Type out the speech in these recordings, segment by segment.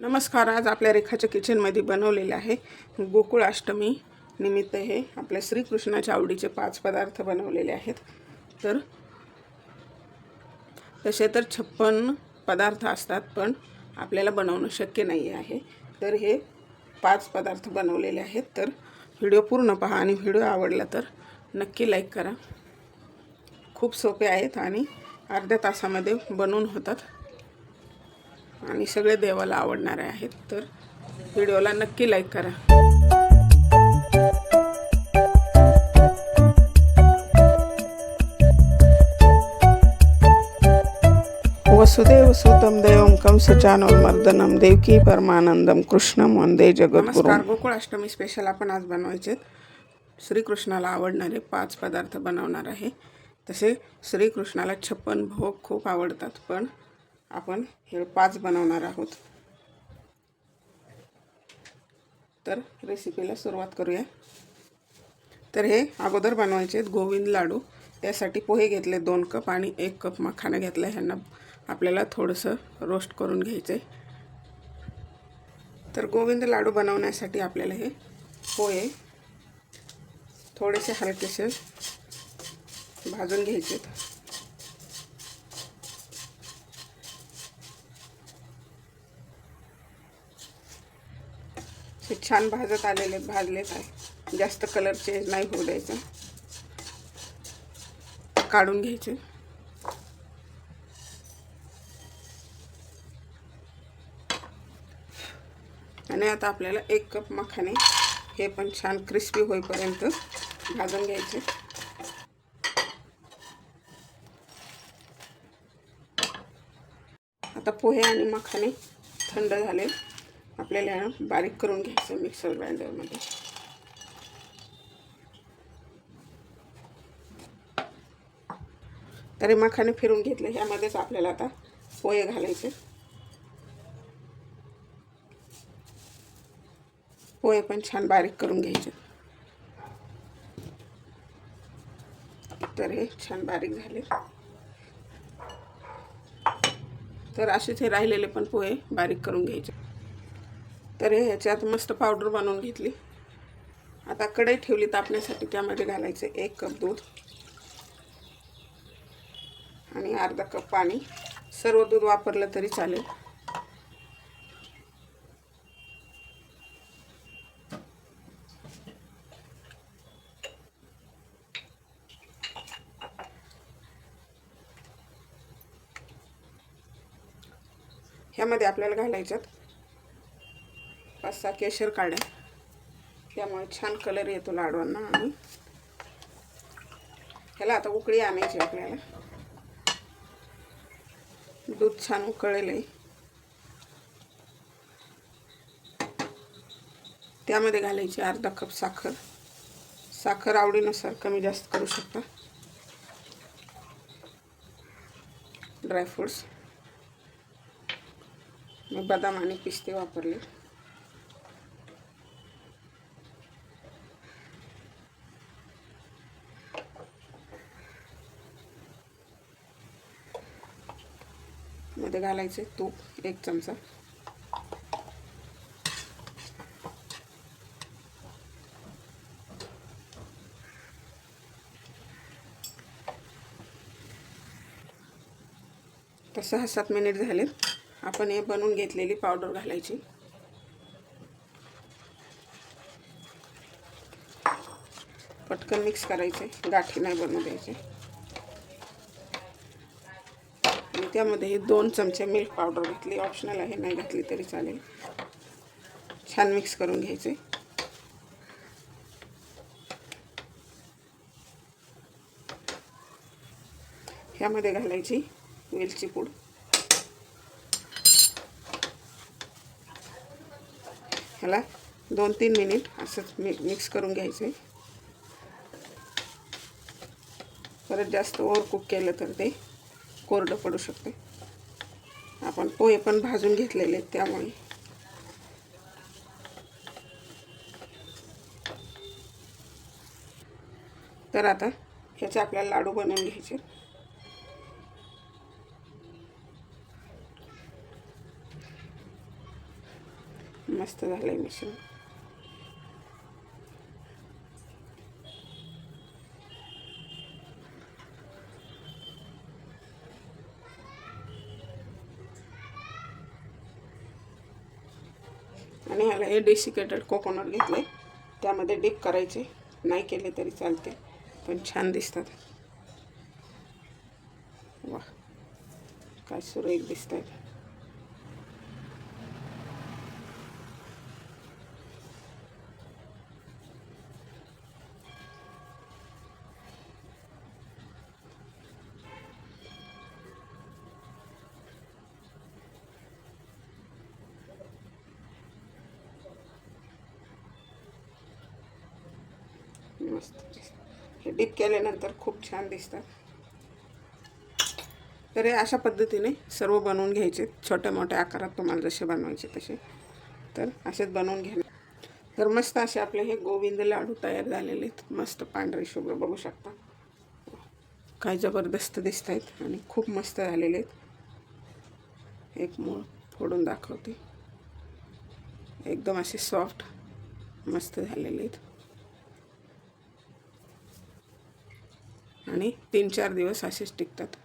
नमस्कार आज आपल्या रेखाच्या किचनमध्ये बनवलेले आहे गोकुळ अष्टमी निमित्त हे आपल्या श्रीकृष्णाच्या आवडीचे पाच पदार्थ बनवलेले आहेत. तर तसे तर छप्पन पदार्थ असतात पण आपल्याला बनवणं शक्य नाही आहे. तर हे पाच पदार्थ बनवलेले आहेत. तर व्हिडिओ पूर्ण पहा आणि व्हिडिओ आवडला तर नक्की लाईक करा. खूप सोपे आहेत आणि अर्ध्या तासामध्ये बनवून होतात. आणि सगळे देवाला आवडणारे आहेत तर व्हिडिओला नक्की लाईक करा. वसुदेव सुतम देवम कंसचानोर्मर्दनम देवकी परमानंदम कृष्णम वंदे जगद्गुरु गोकुळ अष्टमी स्पेशल आपण आज बनवायचे श्रीकृष्णाला आवडणारे पाच पदार्थ बनवणार आहे. तसे श्रीकृष्णाला छप्पन भोग खूप आवडतात पण आपण हे पाच बनवणार आहोत. तर रेसिपीला सुरुवात करूया. तर हे अगोदर बनवायचे आहेत गोविंद लाडू. त्यासाठी पोहे घेतले दोन कप आणि एक कप मखाना घेतला. ह्यांना आपल्याला थोडंसं रोस्ट करून घ्यायचं आहे तर गोविंद लाडू बनवण्यासाठी आपल्याला हे पोहे थोडेसे हलकेसे भाजून घ्यायचे आहेत हे छान भाजत आलेले भाजलेच आहे जास्त कलर चेंज नाही होऊ द्यायचं. काढून घ्यायचे. आणि आता आपल्याला एक कप मखाने हे पण छान क्रिस्पी होईपर्यंत भाजून घ्यायचे. आता पोहे आणि मखाने थंड झाले. आपल्याला बारीक करून घ्यायचं मिक्सर ग्राइंडरमध्ये. तरी मखाने फिरून घेतले ह्यामध्येच आपल्याला आता पोहे घालायचे. पोहे पण छान बारीक करून घ्यायचे. तर हे छान बारीक झाले. तर असेच हे राहिलेले पण पोहे बारीक करून घ्यायचे. तर हे ह्याच्यात मस्त पावडर बनवून घेतली. आता कढई ठेवली तापण्यासाठी त्यामध्ये घालायचं एक कप दूध आणि अर्धा कप पाणी. सर्व दूध वापरलं तरी चालेल. ह्यामध्ये आपल्याला घालायच्यात पाच सहा केशर काढा. त्यामुळे छान कलर येतो लाडवांना आणि ह्याला आता उकळी आणायची आपल्याला. दूध छान उकळेल आहे त्यामध्ये घालायची अर्धा कप साखर. साखर आवडीनुसार कमी जास्त करू शकता. ड्रायफ्रूट्स मी बदाम आणि पिस्ते वापरले. मध्ये घालायचे तूप एक चमचा. तर सहा सात मिनिट झाले. आपण हे बनवून घेतलेली पावडर घालायची. पटकन मिक्स करायचे. गाठी नाही बनवू द्यायचे आणि त्यामध्ये हे दोन चमचे मिल्क पावडर घातली. ऑप्शनल आहे नाही घातली तरी चालेल. छान मिक्स करून घ्यायचे. ह्यामध्ये घालायची वेलची पूड. ह्याला दोन तीन मिनिट असंच मि मिक्स करून घ्यायचे. परत जास्त ओव्हर कुक केलं तर ते कोरडं पडू शकते. आपण पोहे पण भाजून घेतलेले आहेत त्यामुळे. तर आता ह्याचे आपल्याला लाडू बनवून घ्यायचे मस्त झालं आहे मिश्रण. आणि ह्याला हे डेसिकेटेड कोकोनट घेतले त्यामध्ये डीप करायचे. नाही केले तरी चालते. पण छान दिसतात. वा काय सुरेख दिसत आहेत मस्त हे डीप केल्यानंतर खूप छान दिसतात तर हे अशा पद्धतीने सर्व बनवून घ्यायचे. छोट्या मोठ्या आकारात तुम्हाला जसे बनवायचे तसे. तर असेच बनवून घ्या. तर मस्त असे आपले हे गोविंद लाडू तयार झालेले आहेत. मस्त पांढरे शुभ्र बघू शकता. काय जबरदस्त दिसत आहेत आणि खूप मस्त झालेले आहेत. एक मूळ फोडून दाखवते. एकदम असे सॉफ्ट मस्त झालेले आहेत. आणि तीन चार दिवस असेच टिकतात.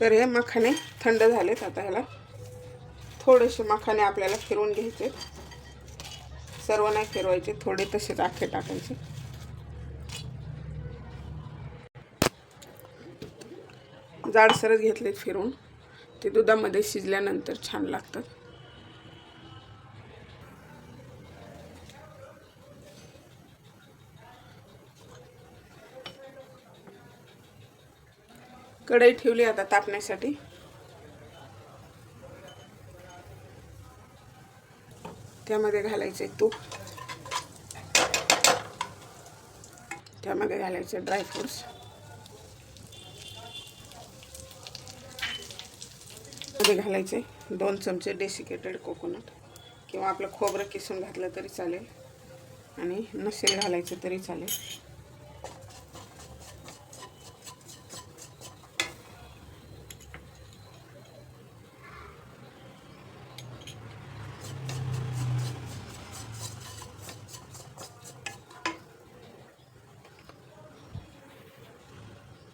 तर हे मखाने थंड झालेत आता ह्याला. थोडेसे मखाने आपल्याला फिरवून घ्यायचे सर्व नाही फिरवायचे थोडे तसेच आखे टाकायचे. जाडसरच घेतलेत फिरून ते दुधामध्ये शिजल्यानंतर छान लागतात. कढई ठेवली आता तापण्यासाठी. त्यामध्ये घालायचे तूप. त्यामध्ये घालायचे ड्रायफ्रुट्समध्ये घालायचे दोन चमचे डेसिकेटेड कोकोनट किंवा आपलं खोबरं किसून घातलं तरी चालेल. आणि नसेल घालायचं तरी चालेल.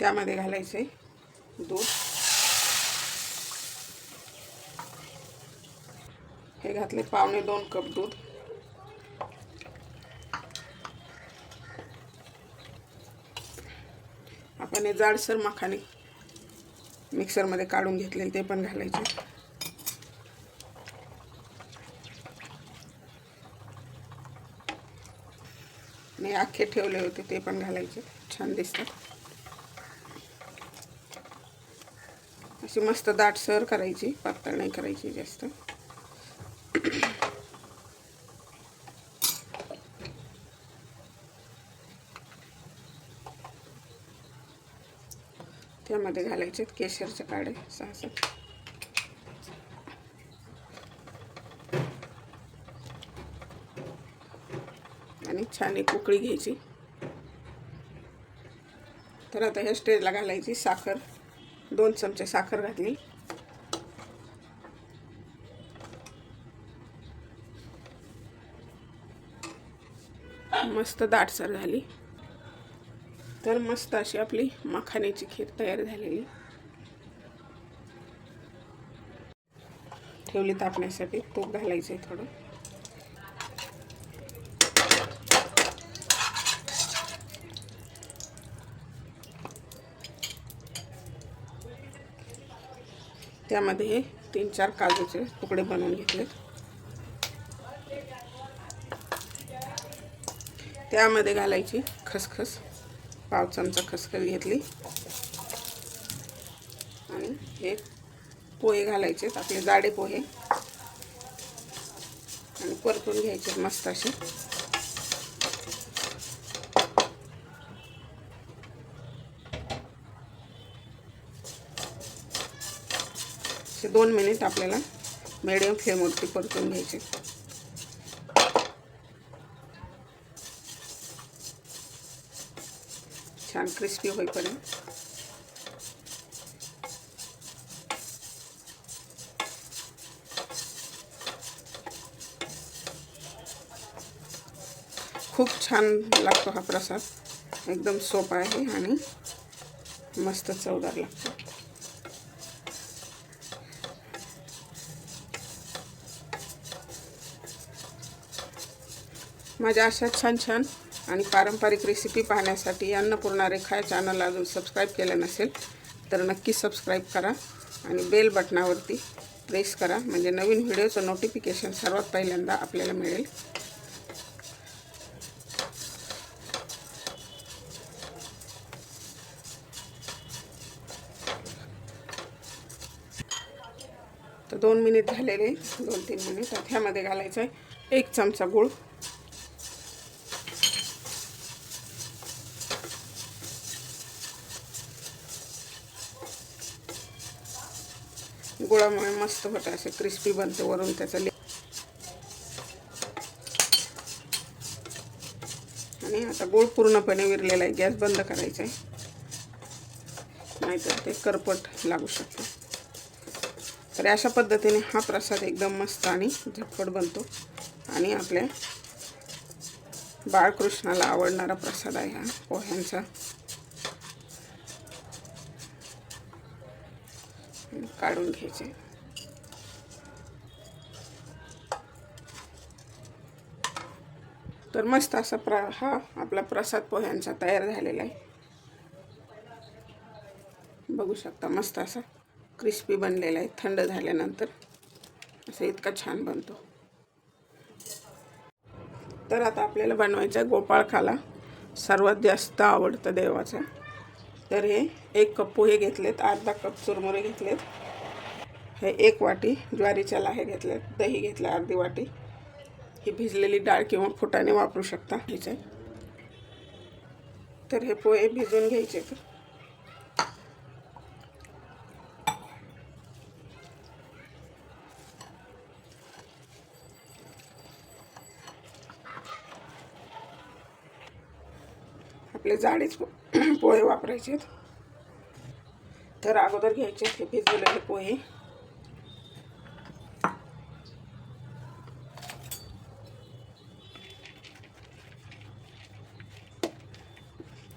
त्यामध्ये घालायचे दूध. हे घातले पावणे दोन कप दूध. आपण हे जाडसर मखाने मिक्सरमध्ये काढून घेतले ते पण घालायचे. आणि अख्खे ठेवले होते ते पण घालायचे. छान दिसतात. अशी मस्त दाटसर करायची पातळ नाही करायची जास्त. त्यामध्ये घालायचे केशरचे काडे सहा सात आणि छान एक उकळी घ्यायची. तर आता ह्या स्टेजला घालायची साखर. दोन चमचे साखर घातली मस्त दाटसर झाली. तर मस्त अशी आपली मखाण्याची खीर तयार झालेली. ठेवली तापण्यासाठी तूप घालायचं आहे थोडं. त्यामध्ये हे तीन चार काजूचे तुकडे बनवून घेतले. त्यामध्ये घालायची खसखस पाव चमचा खसखस घेतली. आणि हे पोहे घालायचे आपले जाडे पोहे. आणि परतून घ्यायचे मस्त असे. असे दोन मिनिट आपल्याला मिडियम फ्लेमवरती परतून घ्यायचे. छान क्रिस्पी होईपर्यंत. खूप छान लागतो हा प्रसाद. एकदम सोपा आहे आणि मस्त चवदार लागतो. माझ्या अशा छान छान आणि पारंपरिक रेसिपी पाहण्यासाठी अन्नपूर्णा रेखा या चॅनलला अजून सबस्क्राईब केलं नसेल तर नक्की सबस्क्राईब करा आणि बेल बटनावरती प्रेस करा. म्हणजे नवीन व्हिडिओचं नोटिफिकेशन सर्वात पहिल्यांदा आपल्याला मिळेल. तर दोन मिनिट झालेले दोन तीन मिनिट ह्यामध्ये घालायचं आहे एक चमचा गूळ. मस्त होतं असे क्रिस्पी बनते वरून त्याचा आणि आता गोळ पूर्णपणे विरलेला आहे गॅस बंद करायचा आहे. नाहीतर ते करपट लागू शकते. तर अशा पद्धतीने हा प्रसाद एकदम मस्त आणि झटपट बनतो. आणि आपल्या बाळकृष्णाला आवडणारा प्रसाद आहे हा पोह्यांचा. काढून घ्यायचे. तर मस्त असा प्र हा आपला प्रसाद पोह्यांचा तयार झालेला आहे. बघू शकता मस्त असा क्रिस्पी बनलेला आहे थंड झाल्यानंतर. असं इतका छान बनतो. तर आता आपल्याला बनवायचं आहे गोपाळखाला. सर्वात जास्त आवडतं देवाचं. तर हे एक कप पोहे घेतलेत अर्धा कप चुरमुरे घेतलेत. हे एक वाटी ज्वारीच्या लाहे घेतल्यात दही घेतलं अर्धी वाटी. ही भिजलेली डाळ किंवा फुटाने वापरू शकता. ह्याचे तर हे पोहे भिजून घ्यायचे. आपले जाडेच पोहे वापरायचे तर अगोदर घ्यायचे हे भिजवलेले पोहे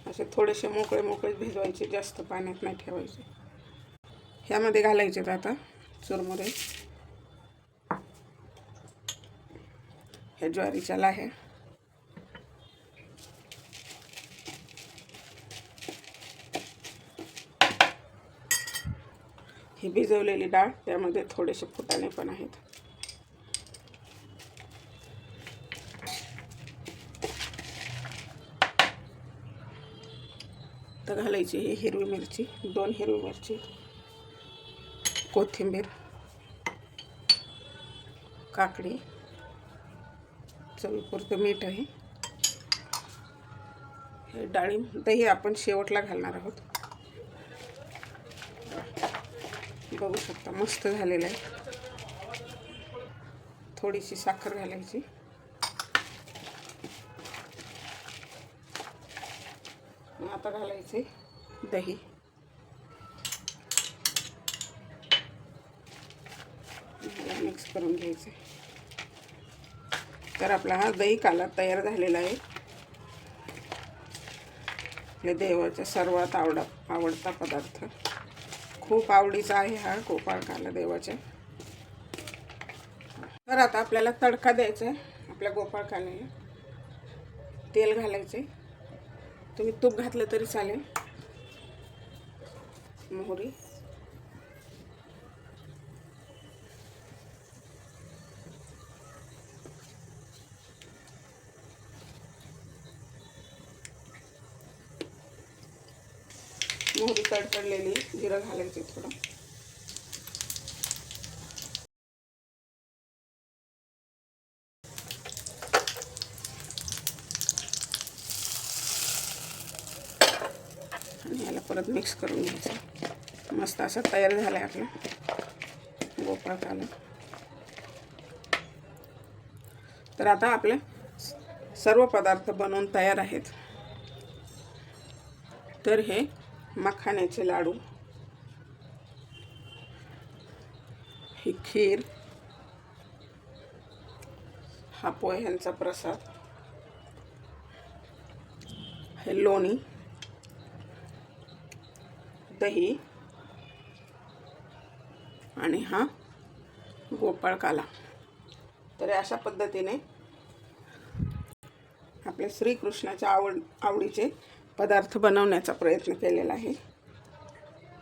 असे थोडेसे मोकळे मोकळे भिजवायचे जास्त पाण्यात नाही ठेवायचे. ह्यामध्ये घालायचे आता चुरमुरे. ह्या ज्वारीच्या लाह्या. ही भिजवलेली डाळ त्यामध्ये थोडेसे फुटाणे पण आहेत. तर घालायची ही हिरवी मिरची दोन हिरवी मिरची कोथिंबीर काकडी चवीपुरतं मीठ आहे. हे डाळिंब दही आपण शेवटला घालणार आहोत. बघू शकता मस्त झालेलं आहे. थोडीशी साखर घालायची. आता घालायचे. दही. मिक्स करून घ्यायचे. तर आपला हा दही काला तयार झालेला आहे. आपल्या देवाचा सर्वात आवडा आवडता पदार्थ. खूप आवडीचा आहे हा गोपाळ काला देवाच्या तर आता आपल्याला तडका द्यायचा आहे. आपल्या गोपाळ काल्याला तेल घालायचे. तुम्ही तूप घातलं तरी चालेल. मोहरी. मोहरी तडतडलेली जिरं घालायची थोडं आणि याला परत मिक्स करून घ्यायचं. मस्त असं तयार झालं आहे आपलं. गोपाळ काला तर आता आपले सर्व पदार्थ बनवून तयार आहेत. तर हे मखाण्याचे लाडू. ही खीर. हा पोह्यांचा प्रसाद. हे लोणी. दही आणि हा गोपाळ काला. तर अशा पद्धतीने आपल्या श्रीकृष्णाच्या आवड आवडीचे पदार्थ बनवण्याचा प्रयत्न केलेला आहे.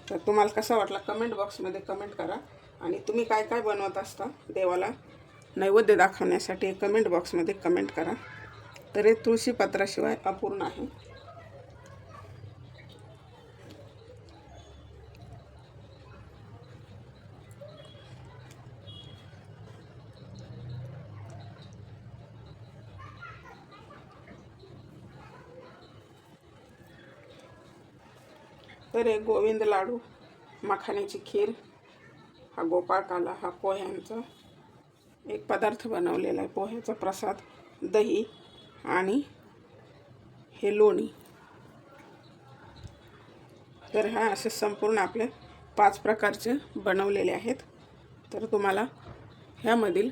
तर तुम्हाला कसा वाटला कमेंट बॉक्समध्ये कमेंट करा. आणि तुम्ही काय काय बनवत असता देवाला नैवेद्य दाखवण्यासाठी कमेंट बॉक्समध्ये कमेंट करा. तर हे तुळशीपत्राशिवाय अपूर्ण आहे. तर एक गोविंद लाडू मखाण्याची खीर हा गोपाळकाला हा पोह्यांचा एक पदार्थ बनवलेला आहे. पोह्याचा प्रसाद दही आणि हे लोणी. तर हा असे संपूर्ण आपले पाच प्रकारचे बनवलेले आहेत. तर तुम्हाला ह्यामधील